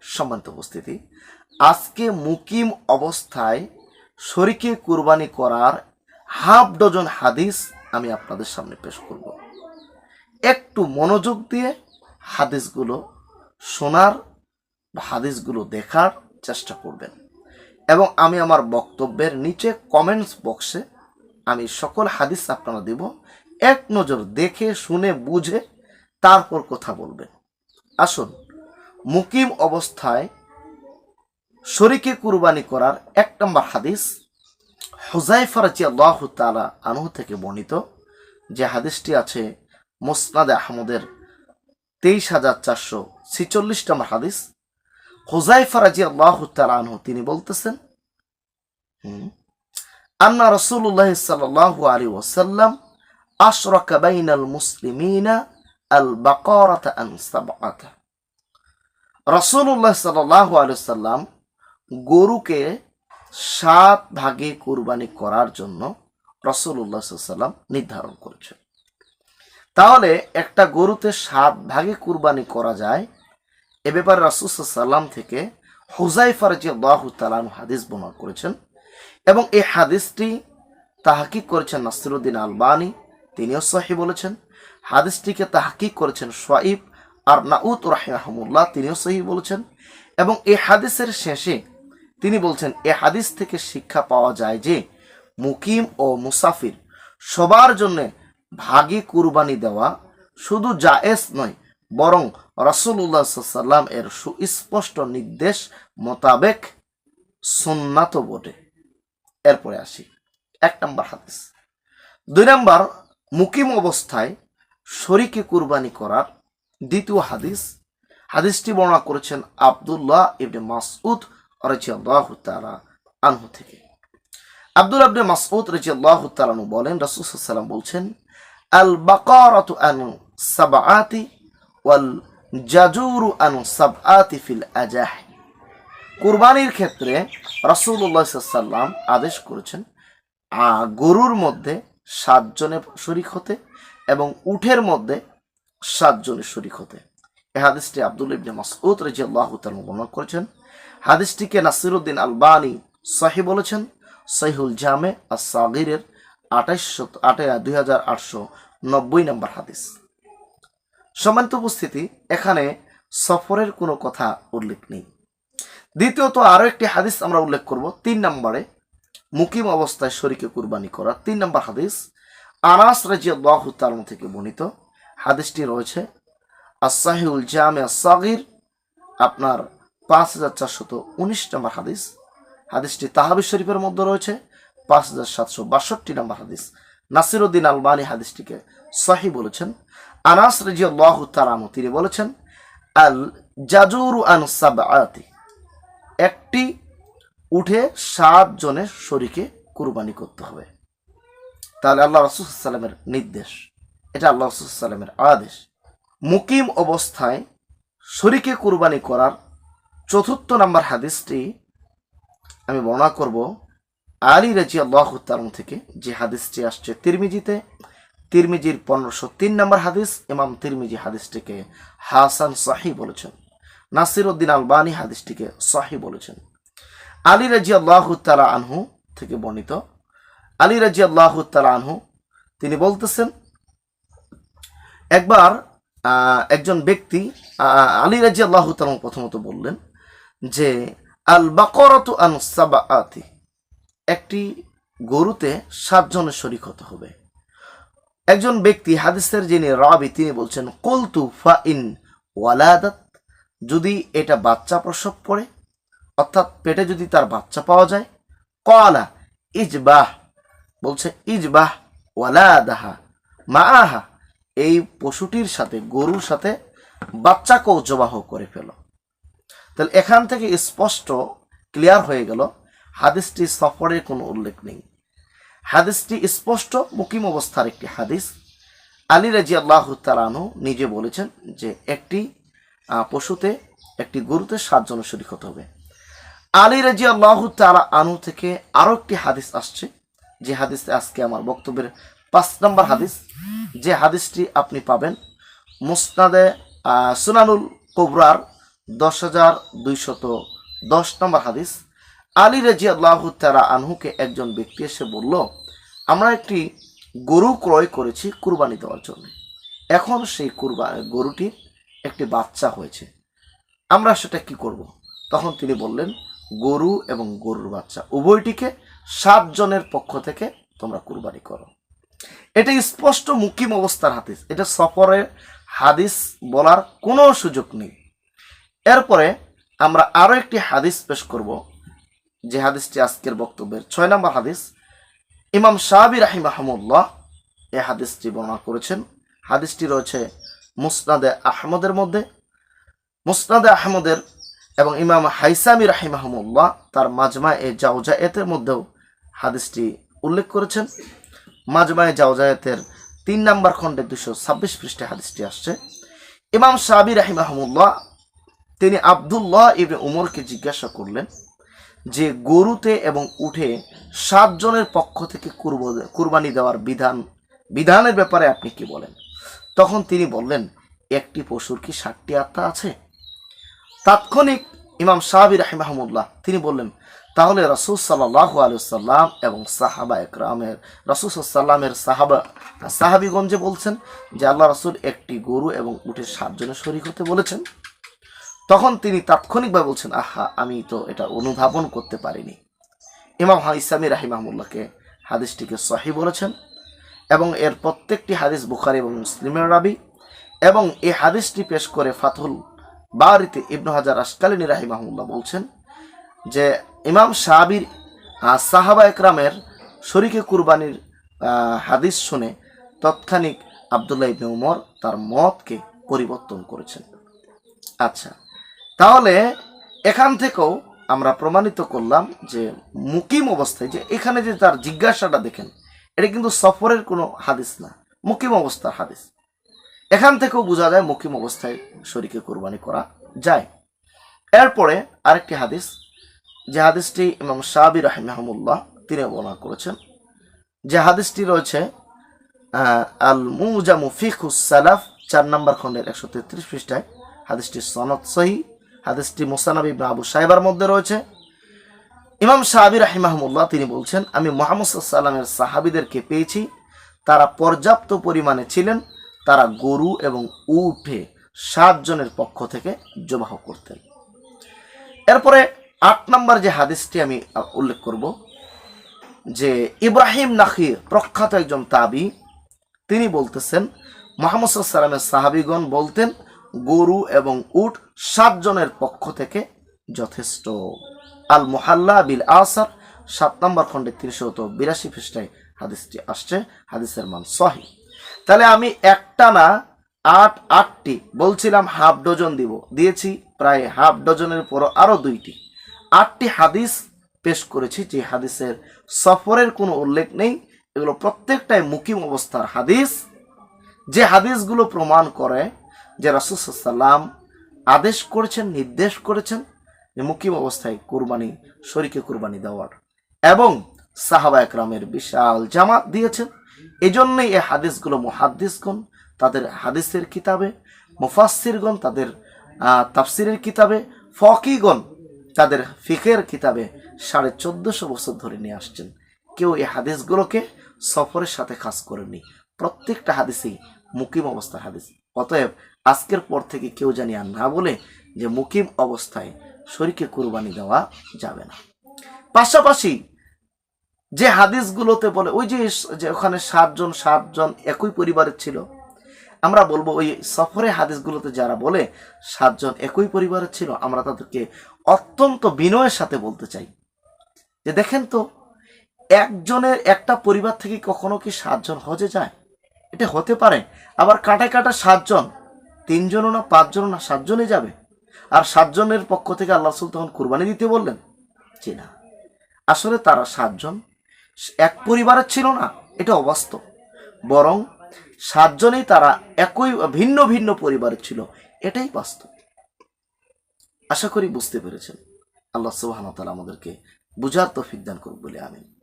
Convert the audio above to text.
সম্মানিত উপস্থিতি। আজকে মুকিম অবস্থায় শরীকে কুরবানি করার হাফ ডজন হাদিস আমি আপনাদের সামনে পেশ করব। একটু মনোযোগ দিয়ে হাদিসগুলো শোনার হাদিসগুলো দেখার চেষ্টা করবেন। এবং আমি আমার বক্তব্যের নিচে কমেন্টস বক্সে আমি সকল হাদিস আপনারা দেব। এক নজর দেখে, শুনে, বুঝে, তারপর কথা বলবেন। আসুন মুকিম অবস্থায় শরীকে কুরবানি করার এক নম্বর হাদিস হুজাইফা রাজি আল্লাহ তালা আনহু থেকে বর্ণিত, যে হাদিসটি আছে মোসনাদে আহমদের তেইশ হাজার চারশো ছিচল্লিশ নম্বর হাদিস। হুজাইফা রাজি আল্লাহ তালা আনহু তিনি বলতেছেন আন্না রসুল্লাহ সাল্লাহ আলী ওসাল্লাম আশরাকা বাইনাল মুসলিমিনা আল বাকারাতা আন সাবআতা। রসুল্লাহ সাল্লাহ আলসাল্লাম গরুকে সাত ভাগে কুরবানি করার জন্য রসুল্লাহ সাল্লাম নির্ধারণ করেছেন। তাহলে একটা গরুতে সাত ভাগে কুরবানি করা যায়, এ ব্যাপারে রাসুসাল্লাম থেকে হুজাইফার যে আল্লাহ তালাম হাদিস বর্ণনা করেছেন এবং এই হাদিসটি তাহাকিক করেছেন নাসিরুদ্দিন আলবানি, তিনিও সহি বলেছেন। হাদিসটিকে তাহাকিক করেছেন সোয়াইব আর নাউদ রাহিমাহমুল্লাহ তিনিও সহি বলেছেন এবং এই হাদিসের শেষে তিনি বলছেন, এ হাদিস থেকে শিক্ষা পাওয়া যায় যে মুকিম ও মুসাফির সবার জন্য ভাগে কুরবানি দেওয়া শুধু জায়েজ নয়, বরং রসুল্লাহ সাল্লাম এর সুস্পষ্ট নির্দেশ মোতাবেক সুন্নাত বটে। এরপরে আসি, এক নম্বর হাদিস। দুই নম্বর, মুকিম অবস্থায় শরীকে কুরবানি করার দ্বিতীয় হাদিস, হাদিসটি বর্ণনা করেছেন আবদুল্লাহ ইবনে মাসউদ রাজিয়াল্লাহু তাআলা আনহু থেকে। আব্দুল আবনে মাসউদ রাজিয়াল্লাহু তাআলা বলেন, রাসূল ওয়াসাল্লাম বলছেন আল বাকারাতু আনু সাবআতি ওয়াল জাজুরু আনু সাবআতি ফিল আজাহ। কুরবানির ক্ষেত্রে রাসূলুল্লাহ সাল্লাম আদেশ করেছেন গরুর মধ্যে সাতজনের শরিক হতে এবং উঠের মধ্যে সাতজনের শরিক হতে। এ হাদিসটি আব্দুল ইবনে মাসউদ রাদিয়াল্লাহু তাআলা বর্ণনা করেছেন। হাদিসটিকে নাসিরুদ্দিন আলবানি সহি বলেছেন। সহিহুল জামে আর সাগিরের আঠাইশশো আটে, দুই হাজার আটশো নব্বই নম্বর হাদিস। সমান্ত উপস্থিতি, এখানে সফরের কোনো কথা উল্লেখ নেই। দ্বিতীয়ত আরও একটি হাদিস আমরা উল্লেখ করব। তিন নম্বরে মুকিম অবস্থায় শরীকে কুরবানি করা। তিন নম্বর হাদিস, আনাস রাজিয়াল্লাহু তাআলা থেকে বর্ণিত। হাদিসটি রয়েছে আসাহিউল জামে সাগির আপনার পাঁচ হাজার চারশত উনিশ নম্বর হাদিস। হাদিসটি তাহাবি শরীফের মধ্যে রয়েছে, পাঁচ হাজার সাতশো বাষট্টি নম্বর হাদিস। নাসিরুদ্দিন আলবানী হাদিসটিকে সহি বলেছেন। আনাস রাজিয়াল্লাহ তালানু তিনি বলেছেন আল জাজুরু আন সাবআতি, একটি উঠে সাত জনের শরীকে কুরবানি করতে হবে। তাহলে আল্লাহ রসুলামের নির্দেশ। এটা আল্লাহ রসুলামের আদেশ। মুকিম অবস্থায় শরীকে কুরবানি করার চতুর্থ নাম্বার হাদিসটি আমি বর্ণনা করব। আলী রাজি আল্লাহ থেকে যে হাদিসটি আসছে তিরমিজিতে। তিরমিজির পনেরোশো তিন নম্বর হাদিস, ইমাম তিরমিজি হাদিসটিকে হাসান সাহি বলেছেন। নাসির উদ্দিন আলবানী হাদিসটিকে সাহি বলেছেন। আলী রাজি আল্লাহ তালা আনহু থেকে বর্ণিত। আলী রাজি আল্লাহ তালা আনহু, তিনি বলতেছেন একবার একজন ব্যক্তি আলী রাজি আল্লাহ তালা প্রথমত বললেন যে আল বাকরত আন সাবাআতি একটি গরুতে সাতজনের শরিক হতে হবে। একজন ব্যক্তি, হাদিসের যিনি রাবি, তিনি বলছেন, কলতু ফা ইন ওয়ালাদাত যদি এটা বাচ্চা প্রসব করে, অর্থাৎ পেটে যদি তার বাচ্চা পাওয়া যায় কলা ইজবাহ বলছে, ইজবাহ ওয়ালাদাহা মা আহা এই পশুটির সাথে, গরুর সাথে বাচ্চাকেও জবাহ করে ফেলো। তাহলে এখান থেকে স্পষ্ট, ক্লিয়ার হয়ে গেল, হাদিসটি সফরের কোনো উল্লেখ নেই। হাদিসটি স্পষ্ট, মুকিম অবস্থার একটি হাদিস। আলী রাজি আল্লাহ নিজে বলেছেন যে একটি পশুতে একটি গরুতে সাতজন শরিক হতে হবে। আলী রাজি আল্লাহ তালা আনু থেকে আরও একটি হাদিস আসছে। যে হাদিসে আজকে আমার বক্তব্যের পাঁচ নম্বর হাদিস, যে হাদিসটি আপনি পাবেন, মুসনাদে সুনানুল কোবরার দশ হাজার দুইশত দশ নম্বর হাদিস, আলী রাজি তারা আনহুকে একজন ব্যক্তি এসে বলল, আমরা একটি গরু ক্রয় করেছি কুরবানি দেওয়ার জন্য। এখন সেই কুরবা, গরুটির একটি বাচ্চা হয়েছে। আমরা সেটা কি করব? তখন তিনি বললেন, গরু এবং গরুর বাচ্চা, উভয়টিকে সাতজনের পক্ষ থেকে তোমরা কুরবানি করো। এটা স্পষ্ট মুকিম অবস্থার হাদিস। এটা সফরের হাদিস বলার কোনো সুযোগ নেই। এরপরে আমরা আরও একটি হাদিস পেশ করব, যে হাদিসটি আজকের বক্তব্যের। ছয় নম্বর হাদিস, ইমাম সাহাবি রাহিমাহমুল্লাহ এই হাদিসটি বর্ণনা করেছেন। হাদিসটি রয়েছে মুসনাদে আহমদের মধ্যে। মুসনাদে আহমদের এবং ইমাম হাইসামি রাহিমাহমুল্লাহ তার মাজমা এ জাউজায়েতের মধ্যেও হাদিসটি উল্লেখ করেছেন। মাজমায়ে জাউজায়েতের তিন নম্বর খণ্ডে দুশো ছাব্বিশ পৃষ্ঠে হাদিসটি আসছে। ইমাম সাহাবি রাহিমাহমুল্লাহ, তিনি আবদুল্লাহ ইবনে উমরকে জিজ্ঞাসা করলেন যে, গরুতে এবং উঠে সাতজনের পক্ষ থেকে কুরব- কুরবানি দেওয়ার বিধান, বিধানের ব্যাপারে আপনি কি বলেন? তখন তিনি বললেন, একটি পশুর কি ষাটটি আত্মা আছে? তাৎক্ষণিক ইমাম সাহাবি রাহিমাহমুল্লাহ, তিনি বললেন তাহলে রসুল সাল্লাহ আলুসাল্লাম এবং সাহাবা একরামের, রসুল সাল্লামের সাহাবা সাহাবিগঞ্জে বলছেন যে আল্লাহ রসুল একটি গরু এবং উঠে সাতজনের শরিক হতে বলেছেন, তখন তিনি তাৎক্ষণিকভাবে বলছেন, আহা, আমি তো এটা অনুধাবন করতে পারিনি। ইমাম হাইসামি রাহিমাহমুল্লাহকে হাদিসটিকে সহি বলেছেন এবং এর প্রত্যেকটি হাদিস বুখারি এবং মুসলিমের রাবি এবং এই হাদিসটি পেশ করে ফাতুল বারিতে ইবনু হাজার আসকালিনী রাহিমাহমুল্লাহ বলছেন যে ইমাম সাহাবির সাহাবা একরামের শরিকে কুরবানির হাদিস শুনে তৎক্ষণিক আবদুল্লাহ ইবনে উমর তার মতকে পরিবর্তন করেছেন। আচ্ছা তাহলে এখান থেকেও আমরা প্রমাণিত করলাম যে মুকিম অবস্থায় যে এখানে যে তার জিজ্ঞাসাটা দেখেন, এটা কিন্তু সফরের কোনো হাদিস না, মুকিম অবস্থার হাদিস। এখান থেকেও বোঝা যায় মুকিম অবস্থায় শরীকে কোরবানি করা যায়। এরপরে আরেকটি হাদিস যে হাদিসটি ইমাম সাহাবি রাহিমাহমুল্লাহ তিনি বর্ণনা করেছেন। যে হাদিসটি রয়েছে আল মুজামু ফিকুস সালাফ, চার নম্বর খণ্ডের একশো তেত্রিশ পৃষ্ঠায়। হাদিসটি সনদ সহি, হাদিসটি মুসানাবি ইবনে আবু সাহেবার মধ্যে রয়েছে। ইমাম সাহাবি রাহিমাহমুল্লাহ তিনি বলছেন, আমি মোহাম্মদ সাল্লামের সাহাবিদেরকে পেয়েছি। তারা পর্যাপ্ত পরিমাণে ছিলেন। তারা গরু এবং উঠে সাতজনের পক্ষ থেকে জবাহ করতেন। এরপরে আট নম্বর যে হাদিসটি আমি উল্লেখ করব, যে ইব্রাহিম নাখির প্রখ্যাত একজন তাবি, তিনি বলতেছেন, মোহাম্মদ সাল্লামের সাহাবিগণ বলতেন, গরু এবং উট সাতজনের পক্ষ থেকে যথেষ্ট। আল মোহাল্লা বিল আসার, সাত নম্বর খণ্ডে তিনশত বিরাশি পৃষ্ঠায় হাদিসটি আসছে, হাদিসের মান সহি। তাহলে আমি একটা না, আট, আটটি, বলছিলাম হাফ ডজন দিব, দিয়েছি, প্রায় হাফ ডজনের পর আরও দুইটি। আটটি হাদিস পেশ করেছি, যে হাদিসের সফরের কোনো উল্লেখ নেই। এগুলো প্রত্যেকটাই মুকিম অবস্থার হাদিস। যে হাদিসগুলো প্রমাণ করে যে রাসুসাল্লাম আদেশ করেছেন, নির্দেশ করেছেন যে মুকিম অবস্থায় কুরবানি, শরীকে কুরবানি দেওয়ার। এবং সাহাবা একরামের বিশাল জামাত দিয়েছেন। এজন্যই এই হাদিসগুলো মুহাদ্দিসগণ তাদের হাদিসের কিতাবে, মুফাসসিরগণ তাদের তাফসিরের কিতাবে, ফকিগণ তাদের ফিকের কিতাবে সাড়ে চোদ্দশো বছর ধরে নিয়ে আসছেন। কেউ এই হাদিসগুলোকে সফরের সাথে খাস করেননি। প্রত্যেকটা হাদিসেই মুকিম অবস্থার হাদিস। অতএব আজকের পর থেকে কেউ জানি আর না বলে যে মুকিম অবস্থায় শরীকে কুরবানি দেওয়া যাবে না। পাশাপাশি যে হাদিসগুলোতে বলে, ওই যে ওখানে সাতজন সাতজন একই পরিবারের ছিল আমরা বলব ওই সফরে হাদিসগুলোতে যারা বলে, সাতজন একই পরিবারের ছিল, আমরা তাদেরকে অত্যন্ত বিনয়ের সাথে বলতে চাই। যে দেখেন তো, একজনের একটা পরিবার থেকে কখনো কি সাতজন হজে যায়? এটা হতে পারে। আবার কাটায় কাটা সাতজন, তিনজনও না পাঁচজনও না সাতজনই যাবে? আর সাতজনের পক্ষ থেকে আল্লাহ রসুল তখন কুরবানি দিতে বললেন? জি না। আসলে তারা সাতজন, এক পরিবারের ছিল না, এটা অবাস্তব। বরং সাতজনেই তারা একই, ভিন্ন ভিন্ন পরিবারের ছিল। এটাই বাস্তব। আশা করি বুঝতে পেরেছেন। আল্লাহ সুবাহ আমাদেরকে বুঝার তো দান করুক বলে আমিন।